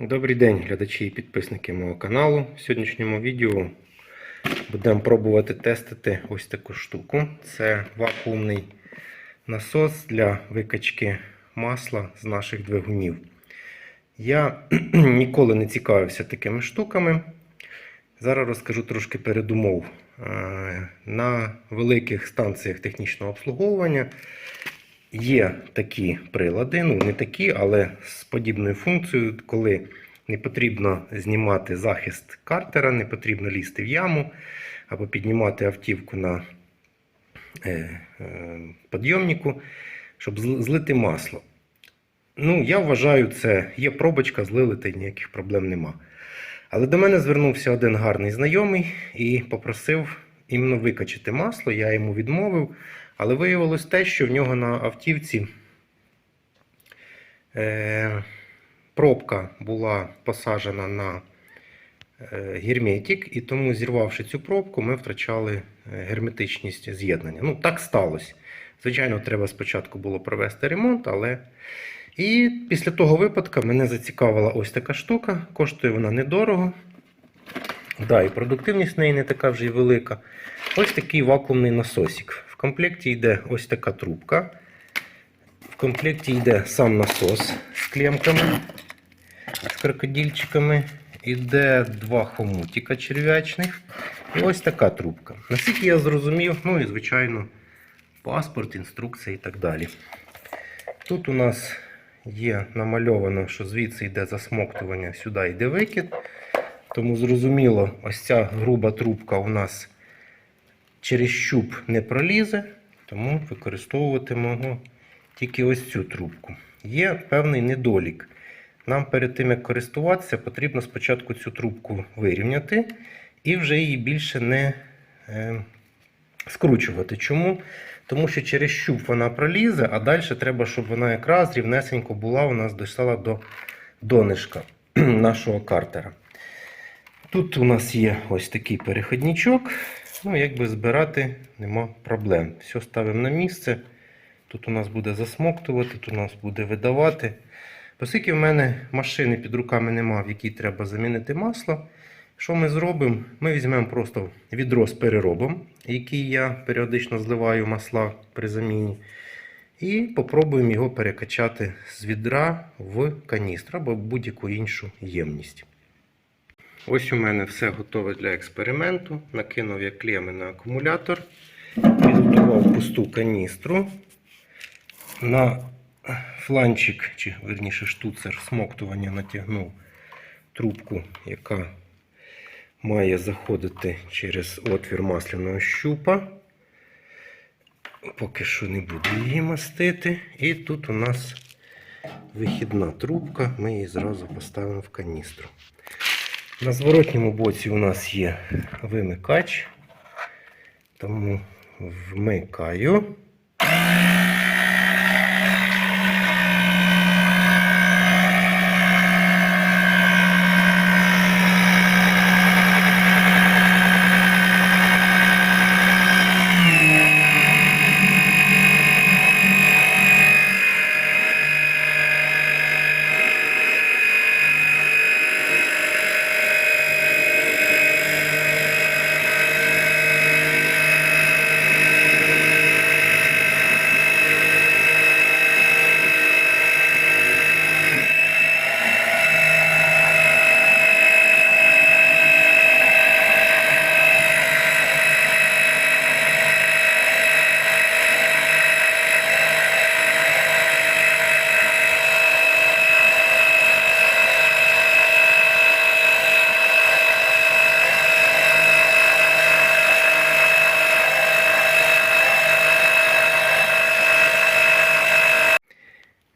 Добрий день, глядачі і підписники мого каналу. В сьогоднішньому відео будемо пробувати тестити ось таку штуку. Це вакуумний насос для викачки масла з наших двигунів. Я ніколи не цікавився такими штуками. Зараз розкажу трошки передумов. Е, На великих станціях технічного обслуговування Є такі прилади, ну не такі, але з подібною функцією, коли не потрібно знімати захист картера, не потрібно лізти в яму або піднімати автівку на е, е, підйомнику, щоб злити масло. Ну, я вважаю, це є пробочка, злили та ніяких проблем нема. Але до мене звернувся один гарний знайомий і попросив іменно викачати масло. Я йому відмовив. Але виявилось те, що в нього на автівці е, пробка була посаджена на е, герметик, і тому, зірвавши цю пробку, ми втрачали е, герметичність з'єднання. Ну, так сталося. Звичайно, треба спочатку було провести ремонт, але. І після того випадку мене зацікавила ось така штука. Коштує вона недорого. Да, і продуктивність в неї не така вже й велика. Ось такий вакуумний насосик. В комплекті йде ось така трубка. В комплекті йде сам насос з клемками, з крокодильчиками. Іде два хомутика черв'ячних. І ось така трубка. Наскільки я зрозумів, ну і звичайно, паспорт, інструкція і так далі. Тут у нас є намальовано, що звідси йде засмоктування, сюди йде викид. Тому зрозуміло, ось ця груба трубка у нас через щуп не пролізе, тому використовуватимемо тільки ось цю трубку. Є певний недолік. Нам перед тим, як користуватися, потрібно спочатку цю трубку вирівняти і вже її більше не е, скручувати. Чому? Тому що через щуп вона пролізе, а далі треба, щоб вона якраз рівнесенько була, у нас дійшла до донишка нашого картера. Тут у нас є ось такий переходничок. Ну, якби збирати нема проблем. Все ставимо на місце. Тут у нас буде засмоктувати, тут у нас буде видавати. Оскільки в мене машини під руками нема, в якій треба замінити масло. Що ми зробимо? Ми візьмемо просто відро з переробом, який я періодично зливаю масла при заміні. І попробуємо його перекачати з відра в каністру або будь-яку іншу ємність. Ось у мене все готове для експерименту. Накинув я клеми на акумулятор, підготував пусту каністру. На фланчик, чи верніше штуцер смоктування натягнув трубку, яка має заходити через отвір масляного щупа. Поки що не буду її мастити. І тут у нас вихідна трубка, ми її зразу поставимо в каністру. На зворотньому боці у нас є вимикач, тому вмикаю.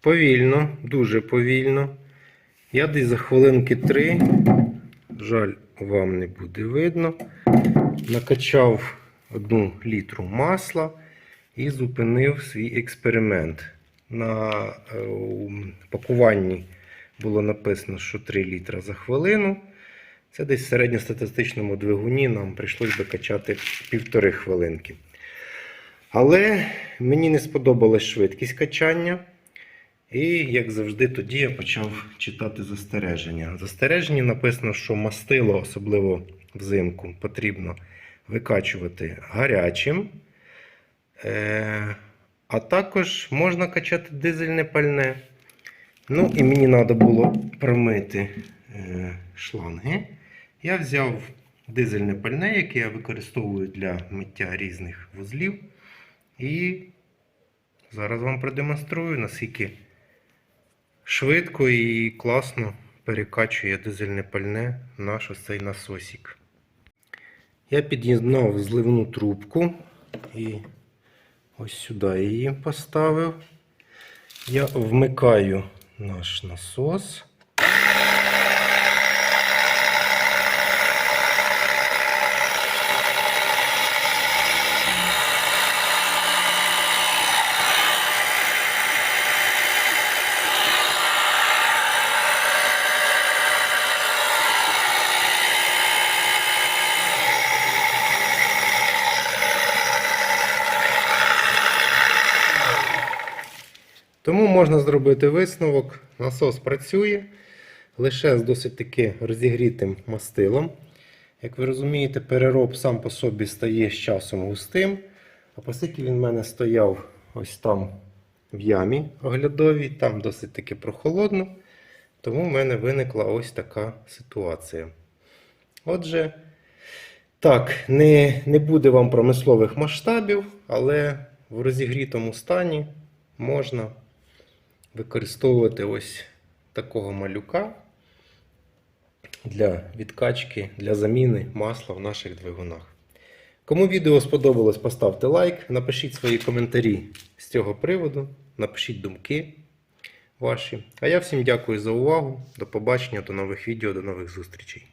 Повільно, дуже повільно. Я десь за хвилинки три, жаль, вам не буде видно. Накачав одну літру масла і зупинив свій експеримент. На е, пакуванні було написано, що 3 літра за хвилину. Це десь в середньостатистичному двигуні нам прийшлось би качати півтори хвилинки. Але мені не сподобалась швидкість качання. І, як завжди, тоді я почав читати застереження. В застереженні написано, що мастило, особливо взимку, потрібно викачувати гарячим. Е, а також можна качати дизельне пальне. Ну і мені треба було промити е, шланги. Я взяв дизельне пальне, яке я використовую для миття різних вузлів. І зараз вам продемонструю, наскільки швидко і класно перекачує дизельне пальне наш ось цей насосик. Я під'єднав зливну трубку і ось сюди її поставив. Я вмикаю наш насос. Тому можна зробити висновок. Насос працює лише з досить таки розігрітим мастилом. Як ви розумієте, перероб сам по собі стає з часом густим. А оскільки він в мене стояв ось там в ямі оглядовій, там досить таки прохолодно, тому в мене виникла ось така ситуація. Отже, так, не, не буде вам промислових масштабів, але в розігрітому стані можна використовувати ось такого малюка для відкачки, для заміни масла в наших двигунах. Кому відео сподобалось, поставте лайк, напишіть свої коментарі з цього приводу, напишіть думки ваші. А я всім дякую за увагу. До побачення, до нових відео, до нових зустрічей.